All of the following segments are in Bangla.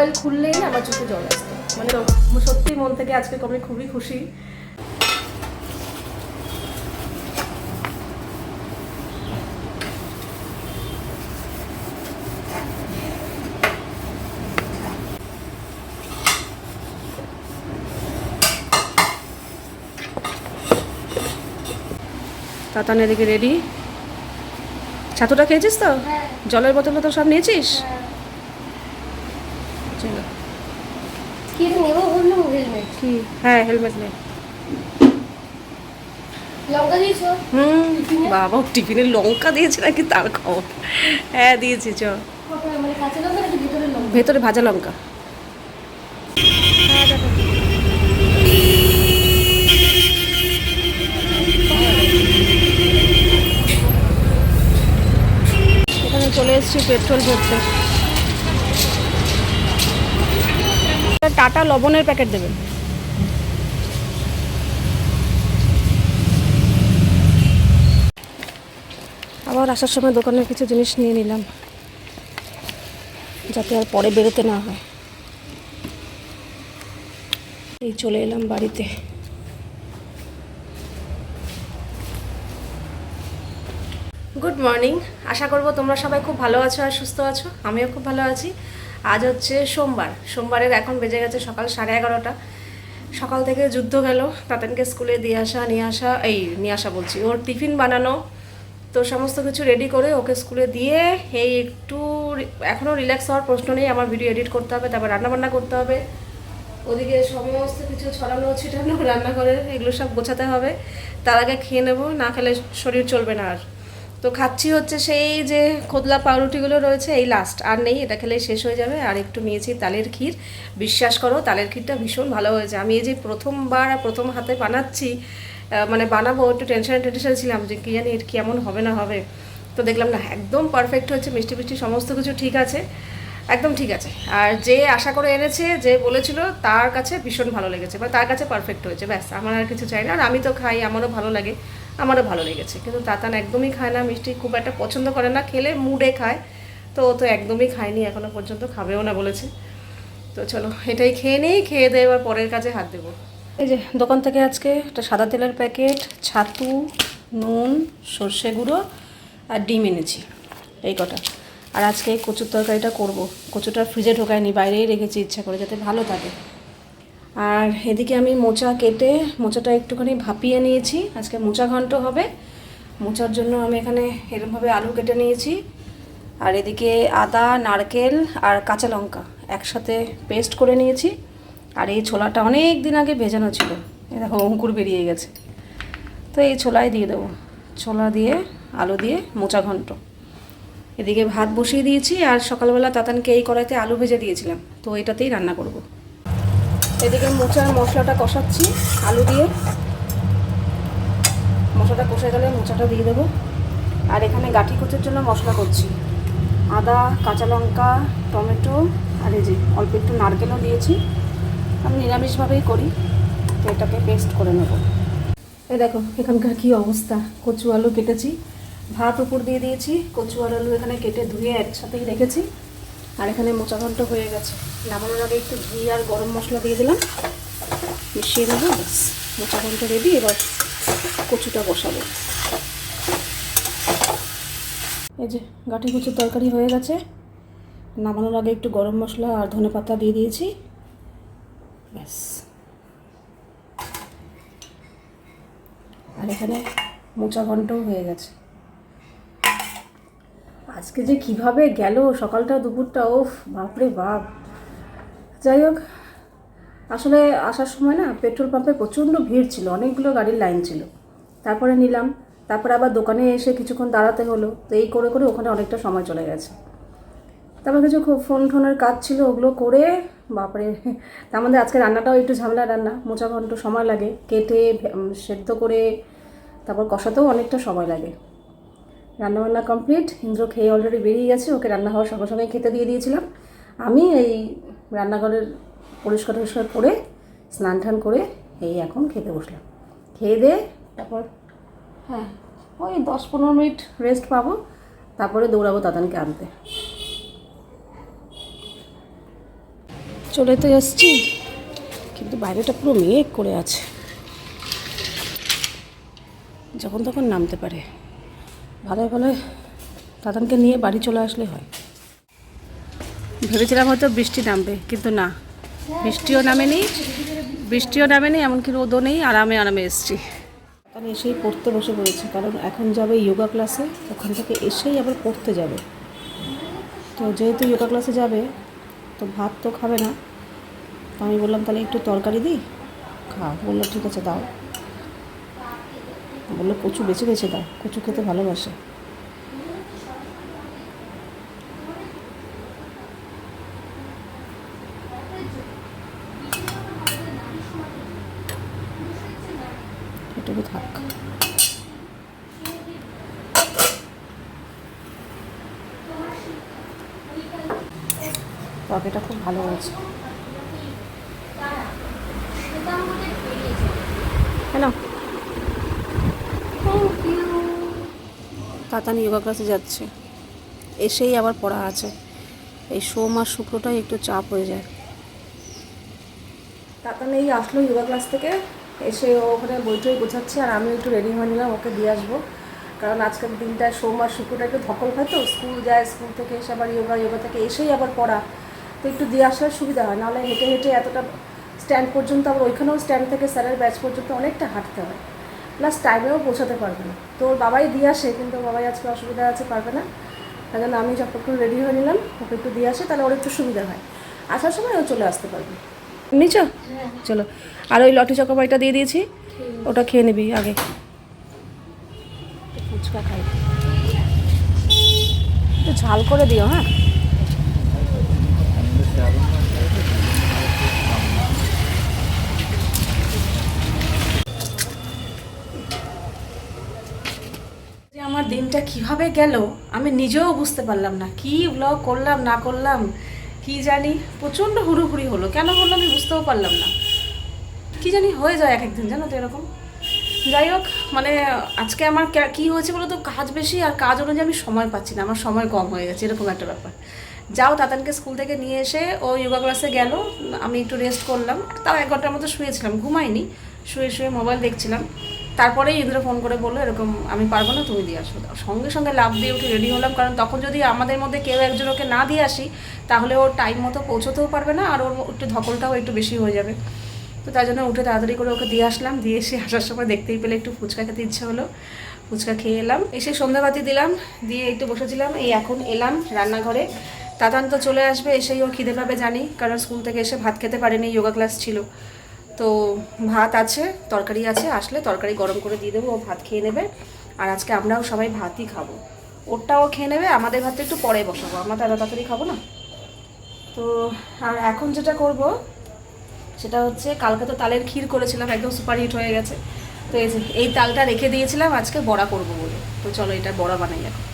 মোবাইল খুললেই না আমার চোখে জল আসতো মানে সত্যি মন থেকে আজকে আমি খুবই খুশি। তাতান এদিকে রেডি ছাতুটা খেয়েছিস তো? হ্যাঁ। জলের বোতলটা তো সব নিয়েছিস হ্যাঁ। চলো কি রে নেব বললাম হেলমেট কি? হ্যাঁ হেলমেট নেই হুম বাবা টিফিনে লঙ্কা দিয়েছে নাকি তার খবর? হ্যাঁ দিয়েছি চ। মানে ভিতরে ভাজা লঙ্কা। এখানে চলে এসেছি পেট্রোল ভরতে। টাটা লবণের প্যাকেট দেবেন। আবার আসার সময় দোকানের কিছু জিনিস নিয়ে নিলাম, যাতে আর পরে বেরোতে না হয়। এই চলে এলাম বাড়িতে। গুড মর্নিং আশা করব তোমরা সবাই খুব ভালো আছো আর সুস্থ আছো। আমিও খুব ভালো আছি। আজ হচ্ছে সোমবার। সোমবারের এখন বেজে গেছে সকাল সাড়ে এগারোটা। সকাল থেকে যুদ্ধ গেল। তাতানকে স্কুলে দিয়ে আসা, নিয়ে আসা, এই, নিয়ে আসা বলছি। ওর টিফিন বানানো তো সমস্ত কিছু রেডি করে ওকে স্কুলে দিয়ে, এই একটু এখনও রিল্যাক্স হওয়ার প্রশ্ন নেই, আমার ভিডিও এডিট করতে হবে, তারপর রান্নাবান্না করতে হবে। ওদিকে সমস্ত কিছু ছড়ানো, ছিটানো রান্নাঘরের এগুলো সব গোছাতে হবে। তার আগে খেয়ে নেব, না খেলে শরীর চলবে না আর। তো খাচ্ছি হচ্ছে সেই যে খোদলা পাউরুটিগুলো রয়েছে, এই লাস্ট আর নেই, এটা খেলেই শেষ হয়ে যাবে। আর একটু নিয়েছি তালের ক্ষীর। বিশ্বাস করো, তালের ক্ষীরটা ভীষণ ভালো হয়েছে। আমি এই যে প্রথমবার প্রথম হাতে বানাচ্ছি মানে বানাবো, একটু টেনশনে টেনশনে ছিলাম যে কী জানি এর কেমন হবে না হবে। তো দেখলাম না, একদম পারফেক্ট হচ্ছে, মিষ্টি মিষ্টি সমস্ত কিছু ঠিক আছে, একদম ঠিক আছে। আর যে আশা করে এনেছে, যে বলেছিল, তার কাছে ভীষণ ভালো লেগেছে বা তার কাছে পারফেক্ট হয়েছে, ব্যাস, আমার আর কিছু চাই না। আর আমি তো খাই, আমারও ভালো লাগে, আমারও ভালো লেগেছে। কিন্তু তাতান একদমই খায় না, মিষ্টি খুব একটা পছন্দ করে না, খেলে মুডে খায়। তো ও তো একদমই খায়নি এখনও পর্যন্ত খাবেও না বলেছে। তো চলো, এটাই খেয়ে নিই, খেয়ে দিয়ে এবার পরের কাজে হাত দেবো। এই যে দোকান থেকে আজকে একটা সাদা তেলের প্যাকেট, ছাতু, নুন, সর্ষে গুঁড়ো আর ডিম এনেছি, এই কটা। আর আজকে এই কচুর তরকারিটা করব। কচুটা ফ্রিজে ঢোকায়নি, বাইরেই রেখেছি, ইচ্ছা করে যাতে ভালো থাকে। আর এদিকে আমি মোচা কেটে, মোচাটা একটুখানি ভাপিয়ে নিয়েছি। আজকে মোচা ঘন্ট হবে। মোচার জন্য আমি এখানে এরকমভাবে আলু কেটে নিয়েছি। আর এদিকে আদা, নারকেল আর কাঁচা লঙ্কা একসাথে পেস্ট করে নিয়েছি। আর এই ছোলাটা অনেক দিন আগে ভেজানো ছিল। এই দেখো, অঙ্কুর বেরিয়ে গেছে। তো এই ছোলাই দিয়ে দেবো। ছোলা দিয়ে, আলু দিয়ে, মোচা ঘন্ট। এদিকে ভাত বসিয়ে দিয়েছি আর সকালবেলা তাতানকে এই কড়াইতে আলু ভেজে দিয়েছিলাম। তো এটাতেই রান্না করব। এদিকে মোচার মশলাটা কষাচ্ছি, আলু দিয়ে। মশলাটা কষে গেলে মোচাটা দিয়ে দেবো। আর এখানে গাঠি কচুর জন্য মশলা করছি। আদা, কাঁচা লঙ্কা, টমেটো, আর এই যে অল্প একটু নারকেলও দিয়েছি। আমি নিরামিষভাবেই করি, তো এটাকে পেস্ট করে নেব। এই দেখো, এখানকার কি অবস্থা? কচু আলু কেটেছি, ভাত উপর দিয়ে দিয়েছি, কচু আর আলু এখানে কেটে ধুয়ে একসাথেই রেখেছি, আর এখানে মোচা ঘন্ট হয়ে গেছে। নামানোর আগে একটু ঘি আর গরম মশলা দিয়ে দিলাম, মিশিয়ে নেব মোচা ঘন্ট রেডি এবার কচুটা বসাবো। এই যে, গাঠি কচুর তরকারি হয়ে গেছে। নামানোর আগে একটু গরম মশলা আর ধনে পাতা দিয়ে দিয়েছি। ব্যাস আর এখানে মোচা ঘন্টও হয়ে গেছে। আজকে যে কীভাবে গেল সকালটা, দুপুরটা ওফ বাপরে বাপ। যাই হোক, আসলে আসার সময় না পেট্রোল পাম্পে প্রচণ্ড ভিড় ছিল, অনেকগুলো গাড়ির লাইন ছিল। তারপরে নিলাম, তারপরে আবার দোকানে এসে কিছুক্ষণ দাঁড়াতে হলো, তো এই করে করে ওখানে অনেকটা সময় চলে গেছে। তারপর কিছু ফোন টোনের কাজ ছিল, ওগুলো করে, বাপরে, তার মধ্যে আজকে রান্নাটাও একটু ঝামেলা রান্না, মোচা ঘন্ট সময় লাগে, কেটে সেদ্ধ করে, তারপর কষাতেও অনেকটা সময় লাগে। রান্নাবান্না কমপ্লিট ইন্দ্র খেয়ে অলরেডি বেরিয়ে গেছে, ওকে রান্না হওয়ার সঙ্গে সঙ্গে খেতে দিয়ে দিয়েছিলাম। আমি এই রান্নাঘরের পরিষ্কার টরিষ্কার করে, স্নান টান করে, এই এখন খেতে বসলাম। খেয়ে দিয়ে তারপর হ্যাঁ ওই দশ পনেরো মিনিট রেস্ট পাবো, তারপরে দৌড়াবো দাদানকে আনতে। চলে তো এসছি। কিন্তু বাইরেটা পুরো মেঘ করে আছে। যখন তখন নামতে পারে। ভালোই ভালোই। দাদানকে নিয়ে বাড়ি চলে আসলে হয়। ভেবেছিলাম হয়তো বৃষ্টি নামবে, কিন্তু না। বৃষ্টিও নামেনি বৃষ্টিও নামেনি, এমনকি রোদও নেই, আরামে আরামে এসছি। এখানে এসেই পড়তে বসে পড়েছি, কারণ এখন যাবে যোগা ক্লাসে, ওখান থেকে এসেই আবার পড়তে যাবে। তো যেহেতু যোগা ক্লাসে যাবে, তো ভাত তো খাবে না। তো আমি বললাম, তাহলে একটু তরকারি দিই? খা। বলল, ঠিক আছে, দাও। বলল, কচু বেছে বেছে দাও। কচু খেতে ভালোবাসে এটুকু থাক তরকারিটা খুব ভালো হয়েছে কেন তাতানি যোগা ক্লাসে যাচ্ছে। এসেই আবার পড়া আছে। এই সোম আর শুক্রটাই একটু চাপ হয়ে যায়। তাতানি এই আসলো যোগা ক্লাস থেকে। এসে ও ওখানে বইটই গোছাচ্ছে আর আমি একটু রেডি হয়ে নিলাম, ওকে দিয়ে আসব। কারণ আজকের দিনটা সোম আর শুক্রটা একটু ধকল হয় তো, স্কুল যায়, স্কুল থেকে এসে আবার যোগা যোগা থেকে এসেই আবার পড়া। তো একটু দিয়ে আসার সুবিধা হয়, নাহলে হেঁটে হেঁটে এতটা স্ট্যান্ড পর্যন্ত আবার ওইখানেও স্ট্যান্ড থেকে স্যারের ব্যাচ পর্যন্ত অনেকটা হাঁটতে হয়। প্লাস টাইমেও পৌঁছাতে পারবে না। তো ওর বাবাই দিয়ে আসে কিন্তু বাবাই আজকে অসুবিধা আছে পারবে না। তাই জন্য আমি যতক্ষণ রেডি হয়ে নিলাম ওকে একটু দিয়ে আসে তাহলে ওর একটু সুবিধা হয়। আসার সময় ও চলে আসতে পারবে। নিচ চলো। আর ওই লটি চকোবাইটা দিয়ে দিয়েছি ওটা খেয়ে নিবি আগে। ফুচকা খাই। একটু ঝাল করে দিও হ্যাঁ? দিনটা কীভাবে গেল, আমি নিজেও বুঝতে পারলাম না। কি ব্লগ করলাম, না করলাম, কি জানি, প্রচণ্ড হুড়ুহুড়ি হলো। কেন হলো আমি বুঝতেও পারলাম না। কি জানি হয়ে যায় এক একদিন, জানো তো এরকম। যাই হোক মানে আজকে আমার কে- হয়েছে বলো তো? কাজ বেশি আর কাজ অনুযায়ী আমি সময় পাচ্ছি না। আমার সময় কম হয়ে গেছে, এরকম একটা ব্যাপার। যাও, তাতানকে স্কুল থেকে নিয়ে এসে ও যোগা ক্লাসে গেল। আমি একটু রেস্ট করলাম। তাও এক ঘণ্টার মতো শুয়েছিলাম, ঘুমাইনি। শুয়ে শুয়ে মোবাইল দেখছিলাম। তারপরেই ইন্দ্র ফোন করে বলল, এরকম আমি পারব না, তুমি দিয়ে আসো। সঙ্গে সঙ্গে লাভ দিয়ে উঠে রেডি হলাম, কারণ তখন যদি আমাদের মধ্যে কেউ একজন ওকে না দিয়ে আসি, তাহলে ওর টাইম মতো পৌঁছতেও পারবে না, আর ওর একটু ধকলটাও একটু বেশি হয়ে যাবে। তো তাই জন্য উঠে তাড়াতাড়ি করে ওকে দিয়ে আসলাম, দিয়ে এসে আসার সময় দেখতেই পেলে একটু ফুচকা খেতে ইচ্ছে হলো। ফুচকা খেয়ে এলাম, এসে সন্ধ্যাবাতি দিলাম, দিয়ে একটু বসেছিলাম, এই এখন এলাম রান্নাঘরে। তাতান তো চলে আসবে, এসেই ও খিদে পাবে জানি, কারণ স্কুল থেকে এসে ভাত খেতে পারেনি যোগা ক্লাস ছিল। তো ভাত আছে, তরকারি আছে, আসলে তরকারি গরম করে দিয়ে দেবো, ও ভাত খেয়ে নেবে। আর আজকে আমরাও সবাই ভাতই খাব। ওরটাও খেয়ে নেবে, আমাদের ভাতটা একটু পরে বসাবো। আমরা তো তাড়াতাড়ি খাব না। তো, আর এখন যেটা করব, সেটা হচ্ছে কালকে তো তালের ক্ষীর করেছিলাম, একদম সুপার হিট হয়ে গেছে। তো এই এই তালটা রেখে দিয়েছিলাম, আজকে বড়া করব বলে। তো চলো, এটা বড়া বানাই এখন।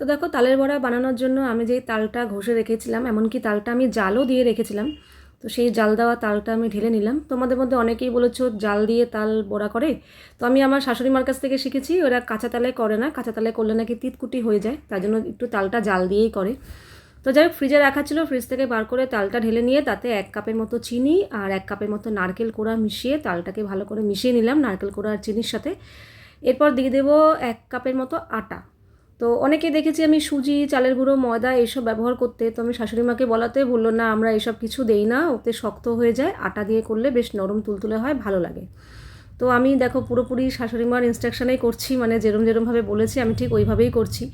তো দেখো, তালের বড়া বানানোর জন্য আমি যেই তালটা ঘষে রেখেছিলাম, এমনকি তালটা আমি জালও দিয়ে রেখেছিলাম তো সেই জাল দেওয়া তালটা আমি ঢেলে নিলাম। তোমাদের মধ্যে অনেকেই বলেছ জাল দিয়ে তাল বড়া করে। তো আমি আমার শাশুড়ি মার কাছ থেকে শিখেছি, ওরা কাঁচা তালে করে না, কাঁচা তালে করলে নাকি তিতকুটি হয়ে যায়, তার জন্য একটু তালটা জাল দিয়েই করে। তো যাই হোক, ফ্রিজে রাখা ছিল, ফ্রিজ থেকে বার করে তালটা ঢেলে নিয়ে তাতে এক কাপের মতো চিনি আর এক কাপের মতো নারকেল কোড়া মিশিয়ে তালটাকে ভালো করে মিশিয়ে নিলাম, নারকেল কোড়া আর চিনির সাথে। এরপর দিয়ে দেবো এক কাপের মতো আটা। তো অনেকে দেখেছি আমি সুজি, চালের গুঁড়ো, ময়দা এইসব ব্যবহার করতে। তো আমি শাশুড়ি মাকে বলাতে বলল, না, আমরা এসব কিছু দেই না, ওতে শক্ত হয়ে যায়, আটা দিয়ে করলে বেশ নরম তুলতুলে হয়, ভালো লাগে। তো আমি দেখো পুরোপুরি শাশুড়ি মার ইনস্ট্রাকশনেই করছি মানে যেরম যেরমভাবে বলেছি, আমি ঠিক ওইভাবেই করছি।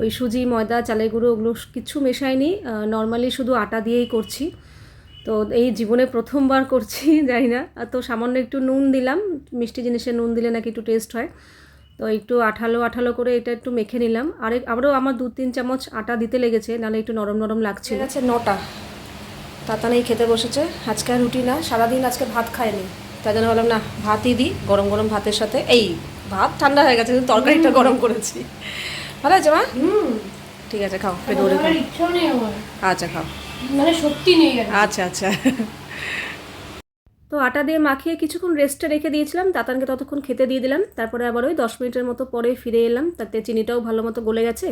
ওই সুজি, ময়দা, চালের গুঁড়ো ওগুলো কিছু মেশাইনি নর্মালি শুধু আটা দিয়েই করছি। তো এই জীবনে প্রথমবার করছি, জানি না। তো সামান্য একটু নুন দিলাম, মিষ্টি জিনিসে নুন দিলে নাকি একটু টেস্ট হয়। তো একটু আঠালো আঠালো করে এটা একটু মেখে নিলাম। আর আবারও আমার দু তিন চামচ আটা দিতে লেগেছে নাহলে একটু নরম নরম লাগছে আছে নটা। তাতানেই খেতে বসেছে। আজকে আর রুটি না সারাদিন আজকে ভাত খায়নি। তাই জন্য বললাম না ভাতই দিই গরম গরম ভাতের সাথে। এই ভাত ঠান্ডা হয়ে গেছে কিন্তু তরকারিটা গরম করেছি। ভালো আছে মা? ঠিক আছে খাও পেট ভরে খাও। আচ্ছা খাও। মানে সত্যি নেই আচ্ছা আচ্ছা। তো আটা দিয়ে মাখিয়ে কিছুক্ষণ রেস্টে রেখে দিয়েছিলাম। তাতানকে ততক্ষণ খেতে দিয়ে দিলাম। তারপরে আবার ওই দশ মিনিটের মতো পরে ফিরে এলাম। তাতে চিনিটাও ভালো মতো গলে গেছে।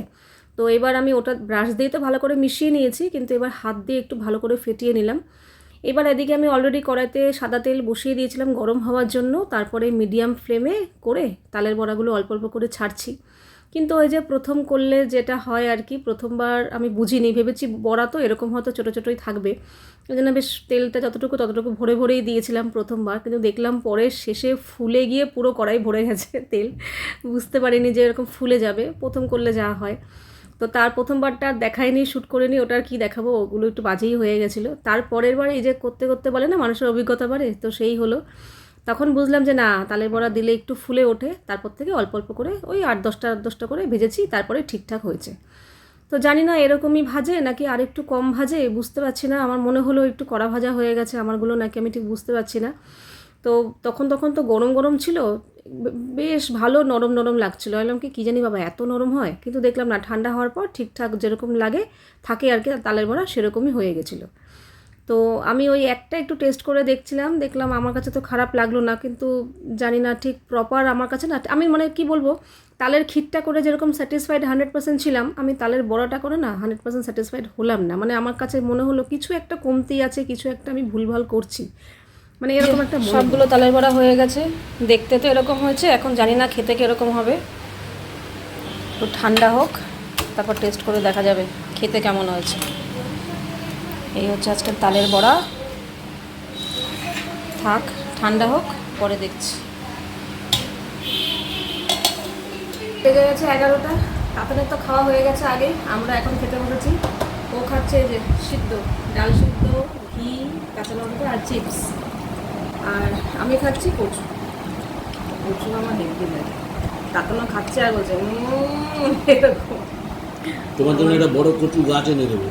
তো এবার আমি ওটা ব্রাশ দিয়ে তো ভালো করে মিশিয়ে নিয়েছি, কিন্তু এবার হাত দিয়ে একটু ভালো করে ফেটিয়ে নিলাম। এবার এদিকে আমি অলরেডি কড়াইতে সাদা তেল বসিয়ে দিয়েছিলাম গরম হওয়ার জন্য। তারপরে মিডিয়াম ফ্লেমে করে তালের বড়াগুলো অল্প অল্প করে ছাড়ছি। কিন্তু ওই যে প্রথম করলে যেটা হয় আর কি, প্রথমবার আমি বুঝিনি, ভেবেছি বড়া তো এরকম হয়তো ছোটো ছোটোই থাকবে। ওই জন্য বেশ তেলটা যতটুকু ততটুকু ভরে ভরেই দিয়েছিলাম প্রথমবার, কিন্তু দেখলাম পরে শেষে ফুলে গিয়ে পুরো কড়াই ভরে গেছে তেল। বুঝতে পারিনি যে এরকম ফুলে যাবে, প্রথম করলে যা হয়। তো তার প্রথমবারটা দেখায়নি শ্যুট করিনি ওটার কি দেখাবো, ওগুলো একটু বাজেই হয়ে গেছিল। তারপরের বার এই যে করতে করতে বলে না, মানুষের অভিজ্ঞতা বাড়ে, তো সেই হলো। তখন বুঝলাম যে না, তালের বড়া দিলে একটু ফুলে ওঠে, তারপর থেকে অল্প অল্প করে ওই আট দশটা আট দশটা করে ভেজেছি, তারপরে ঠিকঠাক হয়েছে। তো জানি না এরকমই ভাজে নাকি আর একটু কম ভাজে, বুঝতে পারছি না, আমার মনে হলো একটু কড়া ভাজা হয়ে গেছে, আমারগুলো নাকি আমি ঠিক বুঝতে পারছি না। তো তখন তখন তো গরম গরম ছিল বেশ ভালো নরম নরম লাগছিল বললাম কি, কী জানি বাবা, এত নরম হয়? কিন্তু দেখলাম না, ঠান্ডা হওয়ার পর ঠিকঠাক যেরকম লাগে, থাকে আর কি তালের বড়া সেরকমই হয়ে গেছিল। তো আমি ওই একটা একটু টেস্ট করে দেখছিলাম দেখলাম আমার কাছে তো খারাপ লাগল না কিন্তু জানি না ঠিক প্রপার আমার কাছে না আমি মানে কি বলব তালের ক্ষীরটা করে যেরকম স্যাটিসফাইড হান্ড্রেড পার্সেন্ট ছিলাম আমি তালের বড়াটা করে না হান্ড্রেড পার্সেন্ট স্যাটিসফাইড হলাম না। মানে আমার কাছে মনে হলো কিছু একটা কমতি আছে কিছু একটা আমি ভুলভাল করছি। মানে এরকম একটা সবগুলো তালের বড়া হয়ে গেছে দেখতে তো এরকম হয়েছে এখন জানি না খেতে কীরকম হবে। একটু ঠান্ডা হোক তারপর টেস্ট করে দেখা যাবে খেতে কেমন হয়েছে। এই হচ্ছে আজকের তালের বড়া। থাক, ঠান্ডা হোক, পরে দেখছি। বেজে গেছে এগারোটা। আপনাদের তো খাওয়া হয়ে গেছে আগে, আমরা এখন খেতে বসেছি। ও খাচ্ছে যে সিদ্ধ, ডাল সিদ্ধ, ঘি, কাঁচা লঙ্কা আর চিপস। আর আমি খাচ্ছি কচু। কচু আমার দেখতে লাগে। তাতনা খাচ্ছে আর বলছে এরকম। তোমার জন্য একটা বড় কচু গাছ এনে দেবো।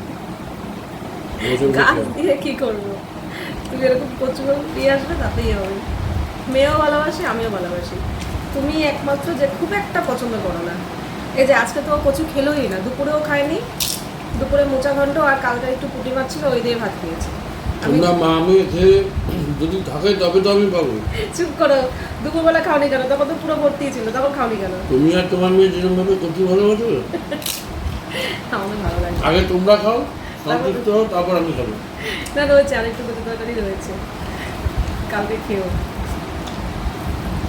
গাছ দিয়ে কি করব? তুমি এরকম কচু দিয়ে আসবে তাতেই হবে। মেয়েও ভালোবাসে আমিও ভালোবাসি। তুমি একমাত্র যে খুব একটা পছন্দ করো না। এই যে আজকে তো কচু খেলোই না দুপুরেও খায়নি দুপুরে মোচা ঘন্ট আর কালকে একটু পুটি মাছ ছিল ওই দিয়ে ভাত খেয়েছি। তোমরা মা আমি খেয়ে যদি থাকে তবে তো আমি পাবো। চুপ করো দুপুরবেলা খাওনি কেন? তখন তো পুরো ভর্তি ছিল তখন খাওনি কেন? তুমি আর তোমার মেয়ে যেরকম ভাবে কচু ভালোবাসো আমার ভালো লাগে। আগে তোমরা খাও হও তারপর আমি খাব। না রয়েছে আরেকটু কচু তরকারি রয়েছে। কালকে খেয়েও।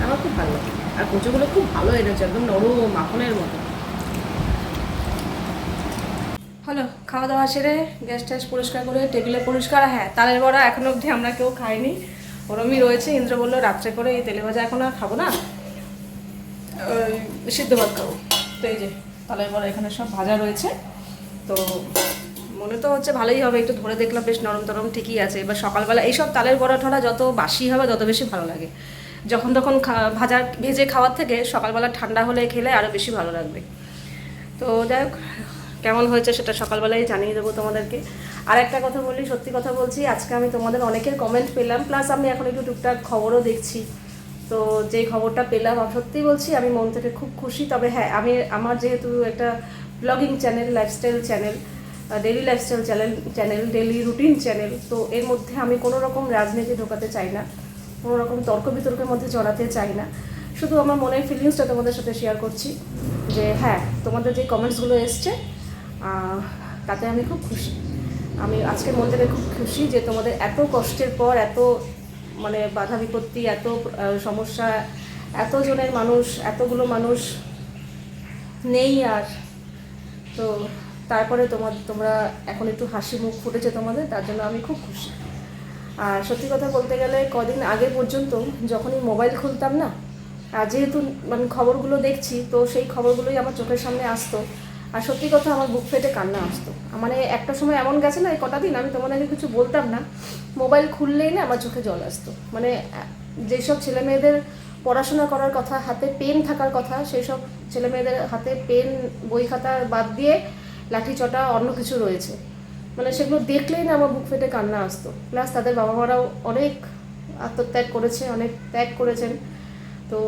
আমার খুব ভালো লাগে। আর কচুগুলো খুব ভালো এনেছে একদম নরম মাখনের মতো। হলো, খাওয়া দাওয়া সেরে গ্যাস ট্যাস পরিষ্কার করে, টেবিলে পরিষ্কার হ্যাঁ তালের বড়া এখনও অবধি আমরা কেউ খাইনি। ওরমই রয়েছে, ইন্দ্র বলল রাত্রে করে এই তেলে ভাজা এখন আর খাব না। সিদ্ধ ভাত খাব। তো এই যে, তালের বড়া এখানে সব ভাজা রয়েছে। তো মনে তো হচ্ছে ভালোই হবে, একটু ধরে দেখলাম বেশ নরম তরম ঠিকই আছে। এবার সকালবেলা এইসব তালের বড়া যত বাসি হবে তত বেশি ভালো লাগে। যখন তখন ভাজা, ভেজে খাওয়ার থেকে সকালবেলা ঠান্ডা হলে খেলে আরও বেশি ভালো লাগবে। তো যাই হোক, কেমন হয়েছে সেটা সকালবেলায় জানিয়ে দেবো তোমাদেরকে। আর একটা কথা বলি, সত্যি কথা বলছি, আজকে আমি তোমাদের অনেকের কমেন্ট পেলাম প্লাস আমি এখন একটু টুকটাক খবরও দেখছি। তো যেই খবরটা পেলাম সত্যি বলছি, আমি মন থেকে খুব খুশি। তবে হ্যাঁ আমি, আমার যেহেতু একটা blogging channel lifestyle channel daily lifestyle channel channel daily routine channel তো এর মধ্যে আমি কোনো রকম রাজনীতি ঢোকাতে চাই না, কোনো রকম তর্ক বিতর্কের মধ্যে জড়াতে চাই না। শুধু আমার মনের ফিলিংসটা তোমাদের সাথে শেয়ার করছি যে হ্যাঁ তোমাদের যে কমেন্টসগুলো এসছে তাতে আমি খুব খুশি। আমি আজকের মন থেকে খুব খুশি যে তোমাদের এত কষ্টের পর, এত মানে বাধা বিপত্তি, এত সমস্যা এতজনের মানুষ, এতগুলো মানুষ নেই আর। তো তারপরে তোমার, তোমরা এখন একটু হাসি মুখ ফুটেছে তোমাদের, তার জন্য আমি খুব খুশি। আর সত্যি কথা বলতে গেলে কদিন আগে পর্যন্ত যখনই মোবাইল খুলতাম না, আর যেহেতু মানে খবরগুলো দেখছি, তো সেই খবরগুলোই আমার চোখের সামনে আসতো। আর সত্যি কথা আমার বুক ফেটে কান্না আসতো। মানে একটা সময় এমন গেছে না, এই কটা দিন আমি তোমাদেরকে কিছু বলতাম না, মোবাইল খুললেই না আমার চোখে জল আসতো। মানে যেসব ছেলে মেয়েদের পড়াশোনা করার কথা, হাতে পেন থাকার কথা সেই সব ছেলে মেয়েদের হাতে পেন, বই খাতা বাদ দিয়ে লাঠি চটা, অন্য কিছু রয়েছে। মানে সেগুলো দেখলেই না আমার বুক ফেটে কান্না আসতো। প্লাস তাদের বাবা মারাও অনেক আত্মত্যাগ করেছে, অনেক ত্যাগ করেছেন। তো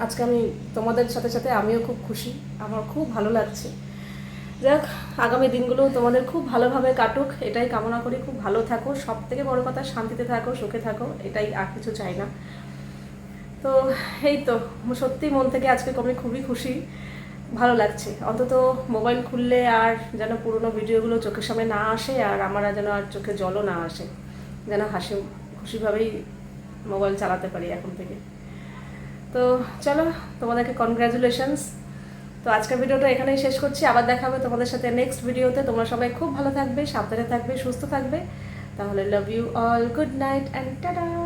আজকে আমি তোমাদের সাথে সাথে আমিও খুব খুশি। আমার খুব ভালো লাগছে। যাক, আগামী দিনগুলো তোমাদের খুব ভালোভাবে কাটুক। এটাই কামনা করি। খুব ভালো থাকো। সব থেকে বড় কথা, শান্তিতে থাকো, সুখে থাকো। এটাই আর কিছু চাই না। তো এই তো, সত্যি মন থেকে আজকে আমি খুবই খুশি। ভালো লাগছে। অন্তত মোবাইল খুললে আর যেন পুরোনো ভিডিওগুলো চোখের সামনে না আসে আর আমার যেন আর চোখে জলও না আসে। যেন হাসি, খুশিভাবেই মোবাইল চালাতে পারি এখন থেকে। তো চলো, তোমাদেরকে কনগ্রাচুলেশনস তো আজকের ভিডিওটা এখানেই শেষ করছি। আবার দেখা হবে তোমাদের সাথে নেক্সট ভিডিওতে তোমরা সবাই খুব ভালো থাকবে, সাবধানে থাকবে, সুস্থ থাকবে। তাহলে love you all good night and tata